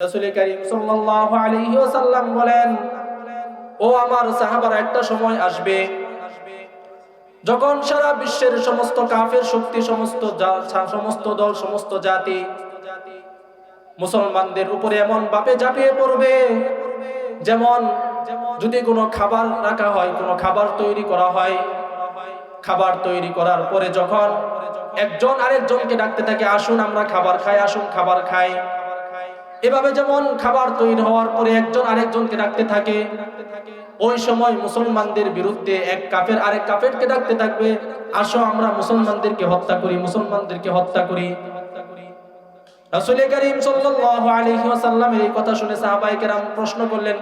করিম সাল্লাল্লাহু আলাইহি ওয়াসাল্লাম বলেন, ও আমার সাহাবারা, একটা সময় আসবে যখন সারা বিশ্বের সমস্ত কাফের শক্তি, সমস্ত সমস্ত দল, সমস্ত জাতি মুসলমানদের উপরে এমন ভাবে ঝাঁপিয়ে পড়বে, যেমন যদি কোনো খাবার রাখা হয়, কোনো খাবার তৈরি করা হয়, খাবার তৈরি করার পরে যখন একজন আরেকজনকে ডাকতে থাকে, আসুন, আমরা খাবার খাই, আসুন, খাবার খাই। এভাবে যেমন খাবার তৈরি হওয়ার পরে একজন আরেকজনকে ডাকতে থাকে, ওই সময় মুসলমানদের বিরুদ্ধে এক কাফের আরেক কাফেরকে ডাকতে থাকবে, আসো আমরা মুসলমানদেরকে হত্যা করি, মুসলমানদেরকে হত্যা করি। এই কথা শুনে প্রশ্ন করলেন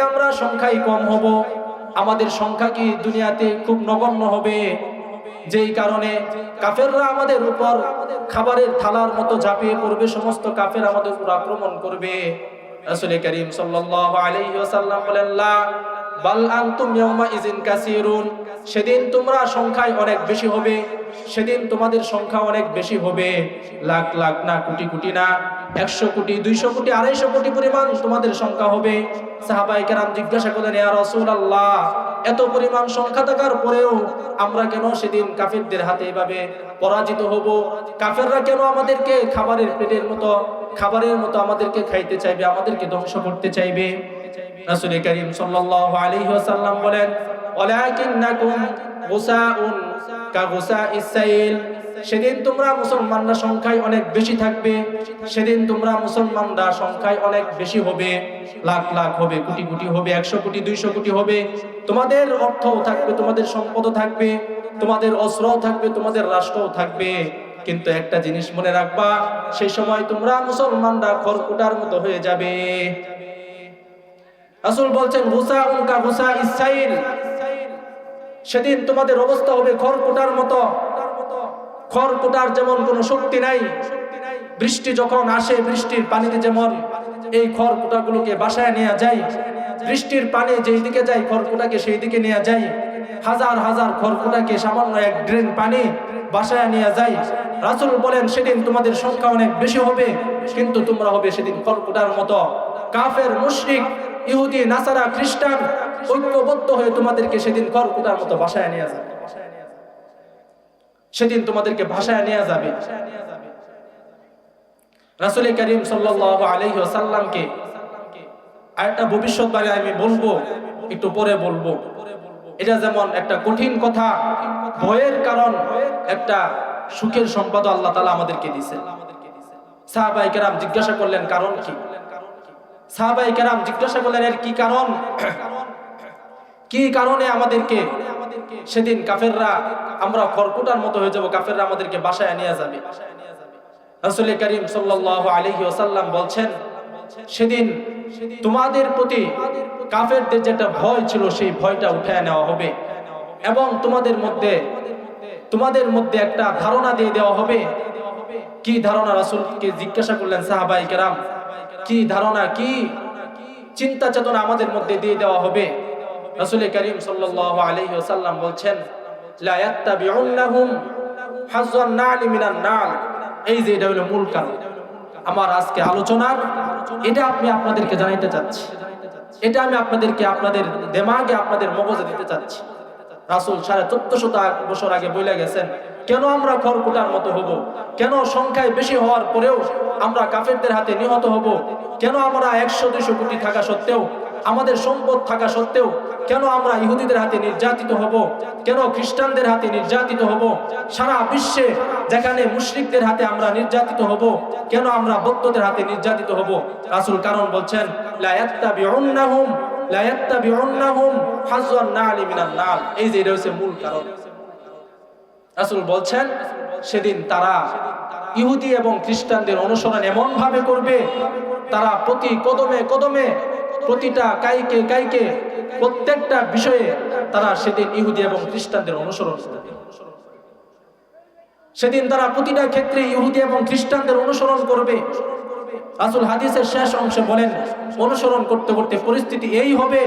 আমরা সংখ্যায় কম হব। আমাদের সংখ্যা কি দুনিয়াতে খুব নগণ্য হবে? যেই কারণে কাফেররা আমাদের উপর খাবারের থালার মতো ঝাঁপিয়ে পড়বে, সমস্ত কাফের আমাদের উপর আক্রমণ করবে। রাসুল করিম সাল্লাল্লাহু আলাইহি ওয়াসাল্লাম বলেন বাল আনতুম ইয়াউমা ইজিন কাসিরুন। সেদিন তোমরা সংখ্যায় অনেক বেশি হবে, সেদিন তোমাদের সংখ্যা অনেক বেশি হবে। লাখ লাখ না, কোটি কোটি না, একশো কোটি, দুইশো কোটি, আড়াইশো কোটি পরিমাণ তোমাদের সংখ্যা হবে। সাহাবাই কেরাম জিজ্ঞাসা করলেন, ইয়া রাসূলুল্লাহ, এত পরিমাণ সংখ্যা থাকার পরেও আমরা কেন সেদিন কাফেরদের হাতে এভাবে পরাজিত হব? কাফেররা কেন আমাদেরকে খাবারের পেটের মতো, খাবারের মতো আমাদেরকে খাইতে চাইবে, আমাদেরকে ধ্বংস করতে চাইবে? রাসূল করিম সাল্লাল্লাহু আলাইহি ওয়াসাল্লাম বলেন, ওয়ালাকিন্নাকুম গুসাউন কাগুসাইস সাইল। সেদিন তোমরা মুসলমানরা সংখ্যায় অনেক বেশি থাকবে, সেদিন তোমরা মুসলমানরা সংখ্যায় অনেক বেশি হবে, লাখ লাখ হবে, কোটি কোটি হবে, একশো কোটি, দুইশো কোটি হবে। তোমাদের অর্থও থাকবে, তোমাদের সম্পদও থাকবে, তোমাদের অস্ত্রও থাকবে, তোমাদের রাষ্ট্রও থাকবে। কিন্তু একটা জিনিস মনে রাখবা, সেই সময় তোমরা মুসলমানরা খড়কুটার মতো হয়ে যাবে। রাসূল বলছেন গুসা উনকা গুসা ইসাইল সেদিন তোমাদের অবস্থা হবে খড়কুটার মতো। খড়কুটার যেমন কোনো শক্তি নাই, বৃষ্টি যখন আসে, বৃষ্টির পানিতে যেমন এই খড়কুটাগুলোকে বাসায় নেওয়া যায়, বৃষ্টির পানি যেই দিকে যায়, খড়কুটাকে সেই দিকে নেওয়া যায়, হাজার হাজার খড়কুটাকে সামান্য এক ড্রেন পানি বাসায় নিয়ে যায়। রাসূল বলেন, সেদিন তোমাদের সংখ্যা অনেক বেশি হবে, কিন্তু তোমরা হবে সেদিন খড়কুটার মতো। কাফের, মুশরিক ইহুদি, নাসারা, খ্রিস্টান ঐক্যবদ্ধ হয়ে তোমাদেরকে সেদিন খড়কুটার মতো বাসায় নিয়ে যাবে। সেদিন তোমাদেরকে ভাষায় নেওয়া যাবে। রাসূল করিম সাল্লাল্লাহু আলাইহি ওয়াসাল্লামকে আরেকটা ভবিষ্যৎবাণী আমি বলব, একটু পরে বলব। এটা যেমন একটা কঠিন কথা, ভয়ের কারণ, একটা সুখের সম্পদ আল্লাহ তালা আমাদেরকে দিয়েছেন। সাহাবাইকেরাম জিজ্ঞাসা করলেন, কারণ কি? সাহাবাই কেরাম জিজ্ঞাসা করলেন, এর কি কারণ? কি কারণে আমাদেরকে সেদিন কাফেররা আমরা খড়কুটার মতো হয়ে যাব, কাফেররা আমাদেরকে বাসায় নিয়ে যাবে? রাসূল করিম সাল্লাল্লাহু আলাইহি ওয়াসাল্লাম বলছেন, সেদিন তোমাদের প্রতি কাফেরদের যেটা ভয় ছিল, সেই ভয়টা উঠায় নেওয়া হবে এবং তোমাদের মধ্যে তোমাদের মধ্যে একটা ধারণা দিয়ে দেওয়া হবে। কি ধারণা রাসূলকে জিজ্ঞাসা করলেন সাহাবাই কেরাম? কি ধারণা, কি চিন্তা চেতনা আমাদের মধ্যে দিয়ে দেওয়া হবে? রাসূল করিম সাল্লাল্লাহু আলাইহি ওয়াসাল্লাম বলছেন এই যে এটা হলো মূল কারণ। আমার আজকে আলোচনার, এটা আমি আপনাদেরকে জানাইতে চাচ্ছি। এটা আমি আপনাদেরকে আপনাদের দেমাগে, আপনাদের মগজে দিতে চাচ্ছি। রাসূল সাড়ে চোদ্দশো বছর আগে বলে গেছেন কেন আমরা খড়কুটার মতো হব? কেন সংখ্যায় বেশি হওয়ার পরেও আমরা কাফেরদের হাতে নিহত হব? কেন আমরা একশো, দুইশো কোটি থাকা সত্ত্বেও, আমাদের সম্পদ থাকা সত্ত্বেও, কেন আমরা ইহুদিদের হাতে নির্যাতিত হব? কেন খ্রিস্টানদের হাতে নির্যাতিত হব? সারা বিশ্বে যেখানে মুশরিকদের হাতে আমরা নির্যাতিত হব, কেন আমরা বৌদ্ধদের হাতে নির্যাতিত হব? রাসূল কারণ বলছেন এই যে এটা হচ্ছে মূল কারণ। রাসূল বলছেন, সেদিন তারা ইহুদি এবং খ্রিস্টানদের অনুসরণ এমন ভাবে করবে, তারা প্রতি কদমে কদমে প্রতিটা কাইকে কাইকে প্রত্যেকটা বিষয়ে তারা সেদিন ইহুদি এবং খ্রিস্টানদের অনুসরণ সেদিন তারা প্রতিটা ক্ষেত্রে ইহুদি এবং খ্রিস্টানদের অনুসরণ করবে। রাসূল হাদিসের শেষ অংশে বলেন, অনুসরণ করতে করতে পরিস্থিতি এই হবে,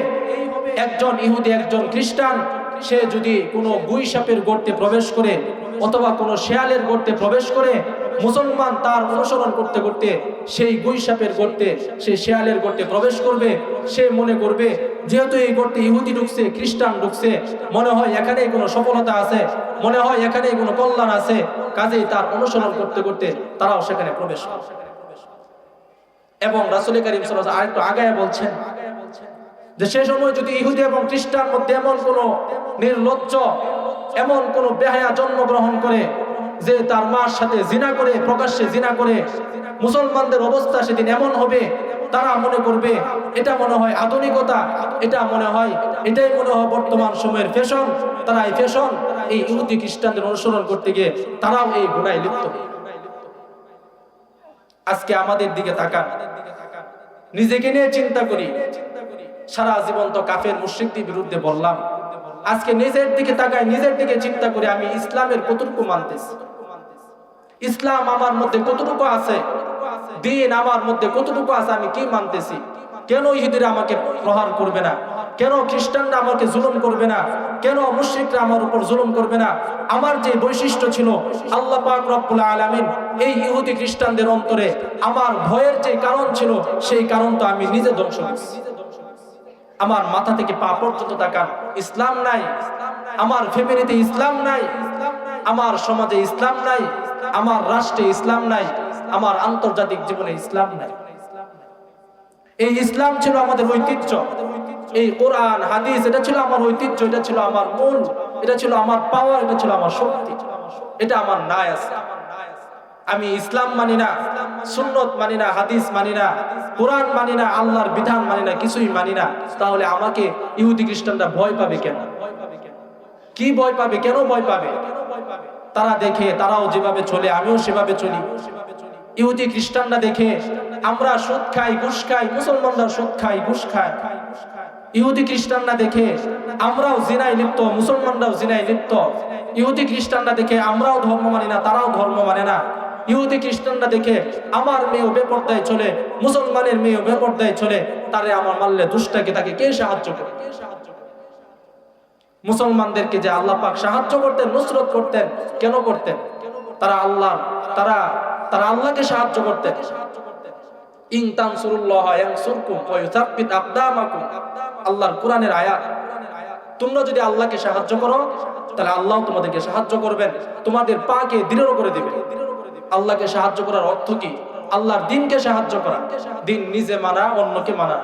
একজন ইহুদি, একজন খ্রিস্টান সে যদি কোনো গুই সাপের গর্তে প্রবেশ করে অথবা কোনো শেয়ালের গর্তে প্রবেশ করে, মুসলমান তার অনুসরণ করতে করতে সেই গুইসাপের গর্তে সেই শেয়ালের গর্তে প্রবেশ করবে। সে মনে করবে, যেহেতু এই গর্তে ইহুদি ঢুকছে, খ্রিস্টান ঢুকছে, মনে হয় এখানেই কোনো সফলতা আছে, মনে হয় এখানেই কোনো কল্যাণ আছে। কাজেই তার অনুসরণ করতে করতে তারাও সেখানে প্রবেশ করে। এবং রাসুল করিম সাল্লাল্লাহু আরেকটু আগায় বলছেন যে, সে সময় যদি ইহুদি এবং খ্রিস্টান মধ্যে এমন কোন নির্লজ্জ, এমন কোন বেহায়া জন্মগ্রহণ করে যে তার মার সাথে জিনা করে, প্রকাশ্যে জিনা করে, মুসলমানদের অবস্থা সেদিন এমন হবে, তারা মনে করবে, এটা মনে হয় আধুনিকতা, এটা মনে হয়, এটাই মনে হয় বর্তমান সময়ের ফ্যাশন তারা এই ফ্যাশন এই ইহুদি খ্রিস্টানদের অনুসরণ করতে গিয়ে তারাও এই গুণায় লিপ্ত। আজকে আমাদের দিকে তাকান। নিজেকে নিয়ে চিন্তা করি। সারা জীবন তো কাফের, মুশ্রিকদের বিরুদ্ধে বললাম। আজকে নিজের দিকে তাকাই নিজের দিকে চিন্তা করি আমি ইসলামের কতটুকু মানতেছি? ইসলাম আমার মধ্যে কতটুকু আছে? দিন আমার মধ্যে কতটুকু আছে আমি কি মানতেছি? কেন ইহুদিরা আমাকে প্রহার করবে না? কেন খ্রিস্টানরা আমাকে জুলুম করবে না? কেন মুশ্রিকরা আমার উপর জুলুম করবে না? আমার যে বৈশিষ্ট্য ছিল, আল্লাহ পাক রব্বুল আলামিন এই ইহুদি খ্রিস্টানদের অন্তরে আমার ভয়ের যে কারণ ছিল, সেই কারণ তো আমি নিজে ধ্বংস করছি। আমার মাথা থেকে পা পর্যন্ত তাকান। ইসলাম নাই। আমার ফ্যামিলিতে ইসলাম নাই। আমার সমাজে ইসলাম নাই। আমার রাষ্ট্রে ইসলাম নাই। আমার আন্তর্জাতিক জীবনে ইসলাম নাই। এই ইসলাম ছিল আমাদের ঐতিহ্য। এই কোরআন, হাদিস, এটা ছিল আমার ঐতিহ্য, এটা ছিল আমার মূল এটা ছিল আমার পাওয়ার এটা ছিল আমার শক্তি। এটা আমার নাই আছে। আমি ইসলাম মানি না, সুন্নত মানি না, হাদিস মানি না, কোরআন মানি না, আল্লাহর বিধান মানি না, কিছুই মানি না, তাহলে আমাকে ইহুদি খ্রিস্টানরা ভয় পাবে কেন? কি ভয় পাবে? কেন ভয় পাবে? তারা দেখে, তারাও যেভাবে চলে, আমিও সেভাবে চলি। ইহুদি খ্রিস্টানরা দেখে, আমরা সুদ খাই, ঘুষ খাই, মুসলমানরা সুদ খাই, ঘুষ খায়। ইহুদি খ্রিস্টানরা দেখে, আমরাও জিনায় লিপ্ত, মুসলমানরাও জিনায় লিপ্ত। ইহুদি খ্রিস্টানরা দেখে, আমরাও ধর্ম মানি না, তারাও ধর্ম মানে না। ইহুদি খ্রিস্টানরা দেখে আমার মেয়েও বেপর্দায় চলে, মুসলমানের মেয়েও বেপর্দায় চলে, তারে আমার মারলে দুষ্টাকে তাকে কে সাহায্য করে মুসলমানদেরকে যে আল্লাহ পাক সাহায্য করতেন, নুসরত করতেন, কেন করতেন? তারা আল্লাহ, তারা তারা আল্লাহকে সাহায্য করতেন। আল্লাহর কোরআনের আয়াত। তোমরা যদি আল্লাহকে সাহায্য করো, তাহলে আল্লাহ তোমাদেরকে সাহায্য করবেন। তোমাদের পাকে দৃঢ় করে দিবেন। আল্লাহকে সাহায্য করার অর্থ কি? আল্লাহর দিনকে সাহায্য করা। দিন নিজে মানা অন্যকে মানা।